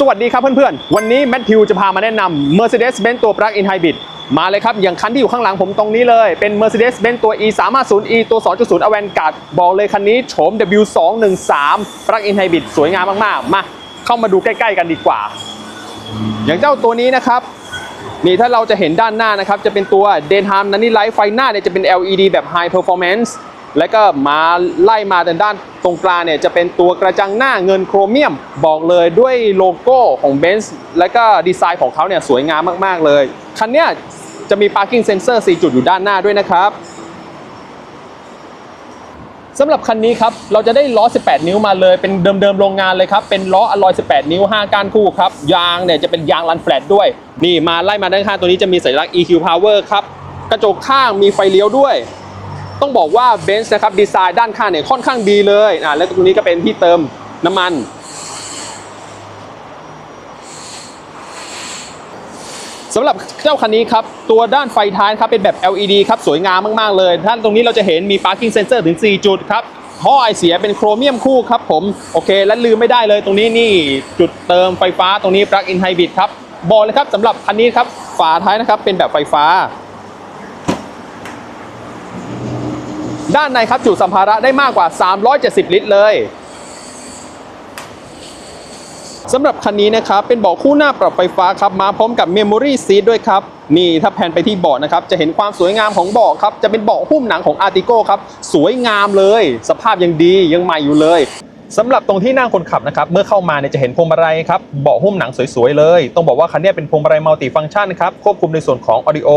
สวัสดีครับเพื่อนๆ วันนี้แมทธิวจะพามาแนะนำ Mercedes-Benz ตัว Plug-in Hybrid มาเลยครับ อย่างคันที่อยู่ข้างหลังผมตรงนี้เลย เป็น Mercedes-Benz ตัว E 3 5 0 E ตัว 2.0 Avantgarde บอกเลยคันนี้โฉม W213 Plug-in Hybrid สวยงามมากๆ มา เข้ามาดูใกล้ๆกันดีกว่า อย่างเจ้าตัวนี้นะครับ นี่ถ้าเราจะเห็นด้านหน้านะครับ จะเป็นตัว Daytime Running Light ไฟหน้าเนี่ยจะเป็น LED แบบ High Performance แล้วก็มาไล่มาด้านตรงกลางเนี่ยจะเป็นตัวกระจังหน้าเงินโครเมียม บอกเลยด้วยโลโก้ของ Benz แล้วก็ดีไซน์ของเขาเนี่ยสวยงามมากๆเลย คันเนี้ยจะมี Parking Sensor 4 จุดอยู่ด้านหน้าด้วยนะครับสำหรับคันนี้ครับ เราจะได้ล้อ 18 นิ้วมาเลย เป็นเดิมๆโรงงานเลยครับ เป็นล้ออลลอย 18 นิ้ว 5 ก้านคู่ครับ ยางเนี่ยจะเป็นยางรันแฟลตด้วย นี่มาไล่มาด้านข้างตัวนี้จะมีสัญลักษณ์ EQ Power ครับ กระจกข้างมีไฟเลี้ยวด้วย ต้องบอกว่า Benz นะครับดีไซน์ด้านข้างเนี่ยค่อนข้างดีเลยอ่าแล้วตรงนี้ก็เป็นที่เติมน้ำมันสำหรับเจ้าคันนี้ครับ ตัวด้านไฟท้ายครับเป็นแบบ LED ครับ สวยงามมาก ๆ เลยท่านตรงนี้เราจะเห็นมี parking sensor ถึง 4 จุดครับท่อไอเสียเป็นโครเมียมคู่ครับผม โอเค และลืมไม่ได้เลยตรงนี้นี่จุดเติมไฟฟ้าตรงนี้ plug in hybrid ครับ บอกเลยครับสำหรับคันนี้ครับ ฝาท้ายนะครับเป็นแบบไฟฟ้า ด้านในครับจุสัมภาระได้มากกว่า 370 ลิตรเลยสำหรับคันนี้นะครับเป็นเบาะคู่หน้าปรับไฟฟ้าครับมาพร้อมกับ Memory Seat ด้วยครับนี่ถ้าแผนไปที่เบาะนะครับ จะเห็นความสวยงามของเบาะครับ จะเป็นเบาะหุ้มหนังของ Artigo ครับ สวยงามเลย สภาพยังดียังใหม่อยู่เลยสำหรับตรงที่นั่งคนขับนะครับเมื่อเข้ามาเนี่ยจะเห็นพวงมาลัยครับเบาะหุ้มหนังสวยๆเลย ต้องบอกว่าคันนี้เป็นพวงมาลัยมัลติฟังก์ชันครับควบคุมในส่วนของ Audio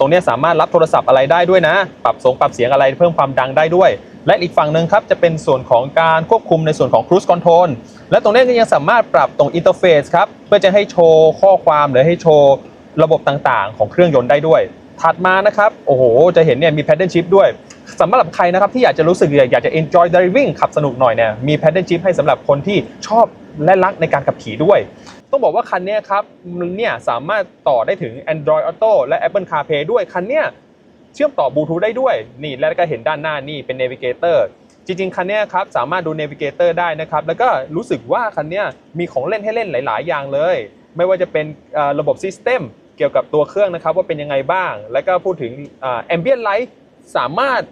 ตรงนี้สามารถรับโทรศัพท์อะไรได้ด้วยนะ ปรับสงปรับเสียงอะไรเพิ่มความดังได้ด้วย และอีกฝั่งหนึ่งครับจะเป็นส่วนของการควบคุมในส่วนของ Cruise Control และตรงนี้ก็ยังสามารถปรับตรงอินเทอร์เฟซครับเพื่อจะให้โชว์ข้อความหรือให้โชว์ระบบต่างๆ ของเครื่องยนต์ได้ด้วย ถัดมานะครับโอ้โหจะเห็นเนี่ยมี paddle shift ด้วยสำหรับใครนะครับที่อยากจะรู้สึกอยากจะ enjoy driving ขับสนุกหน่อยเนี่ยมี paddle shift ให้สำหรับคนที่ชอบและรักในการขับขี่ด้วย ต้องบอกว่าคันนี้ครับมันเนี่ยสามารถต่อได้ถึง Android Auto และ Apple CarPlay ด้วยคันเนี้ยเชื่อมต่อบลูทูธได้ด้วยนี่แล้วก็เห็นด้านหน้านี่เป็น Navigator จริงๆ คันนี้ครับสามารถดู Navigator ได้นะครับแล้วก็รู้สึกว่าคันนี้มีของเล่นให้เล่นหลาย ๆ อย่างเลย ไม่ว่าจะเป็นระบบ System เกี่ยวกับตัวเครื่องนะครับว่าเป็นยังไงบ้าง แล้วก็พูดถึงเอ่อ Ambient Light สามารถ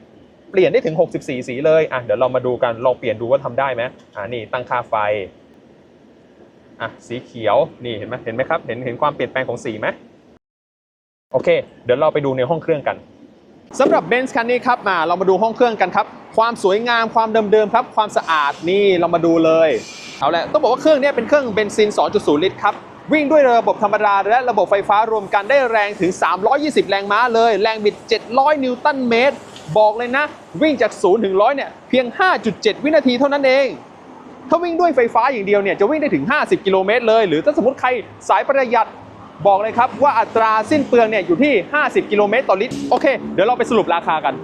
เปลี่ยนได้ถึง 64 สีเลยอะเดี๋ยวเรามาดูกันลองเปลี่ยนดูว่าทำได้ไหมอ่านี่ตั้งค่าไฟ อะสีเขียวนี่เห็นไหมเห็นไหมครับเห็นเห็นความเปลี่ยนแปลงของสีไหมโอเค เดี๋ยวเราไปดูในห้องเครื่องกันสำหรับเบนซ์คันนี้ครับมาเรามาดูห้องเครื่องกันครับ ความสวยงามความเดิมๆครับ ความสะอาดนี่เรามาดูเลยเอาละต้องบอกว่าเครื่องเนี้เป็นเครื่องเบนซิน 2.0 ลิตรครับวิ่งด้วยระบบธรรมดาและระบบไฟฟ้ารวมกันได้แรงถึง 320 แรงม้าเลย แรงบิด 700 นิวตันเมตร บอกเลยนะ วิ่งจาก 0 ถึง 100 เนี่ย เพียง 5.7 วินาทีเท่านั้นเอง ถ้าวิ่งด้วยไฟฟ้าอย่างเดียวเนี่ยจะวิ่งได้ถึง 50 กิโลเมตรเลย หรือถ้าสมมติใครสายประหยัดบอกเลยครับว่าอัตราสิ้นเปลืองเนี่ยอยู่ที่ 50 กิโลเมตรต่อลิตร โอเค เดี๋ยวเราไปสรุปราคากัน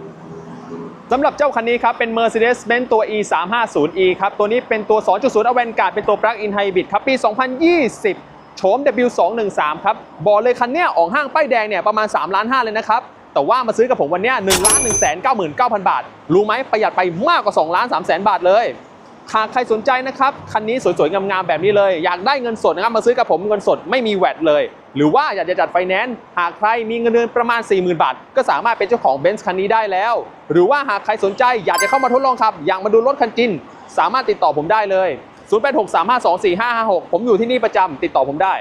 สำหรับเจ้าคันนี้ครับ เป็น Mercedes-Benz ตัว E 3 5 0 E ครับ ตัวนี้เป็นตัว 2.0 Avantgarde เป็นตัว Plug-in Hybrid ครับ ปี 2020 โฉม W213 ครับ บอกเลยคันเนี้ยออกห้างป้ายแดงเนี่ยประมาณ 3 ล้าน5เลยนะครับ แต่ว่ามาซื้อกับผมวันเนี้ย1ล้าน1 9 9 9 0 0 บาท รู้ไหมประหยัดไปมากกว่า 2 ล้าน3แสนบาทเลย หากใครสนใจนะครับ คันนี้สวยๆ งามๆ แบบนี้เลย อยากได้เงินสดนะครับ มาซื้อกับผมเงินสดไม่มีแวดเลย หรือว่าอยากจะจัดไฟแนนซ์ หากใครมีเงินเดือนประมาณ 40,000 บาท ก็สามารถเป็นเจ้าของเบนซ์คันนี้ได้แล้ว หรือว่าหากใครสนใจอยากจะเข้ามาทดลองขับ อยากมาดูรถคันจริง สามารถติดต่อผมได้เลย 0863524556 ผมอยู่ที่นี่ประจำติดต่อผมได้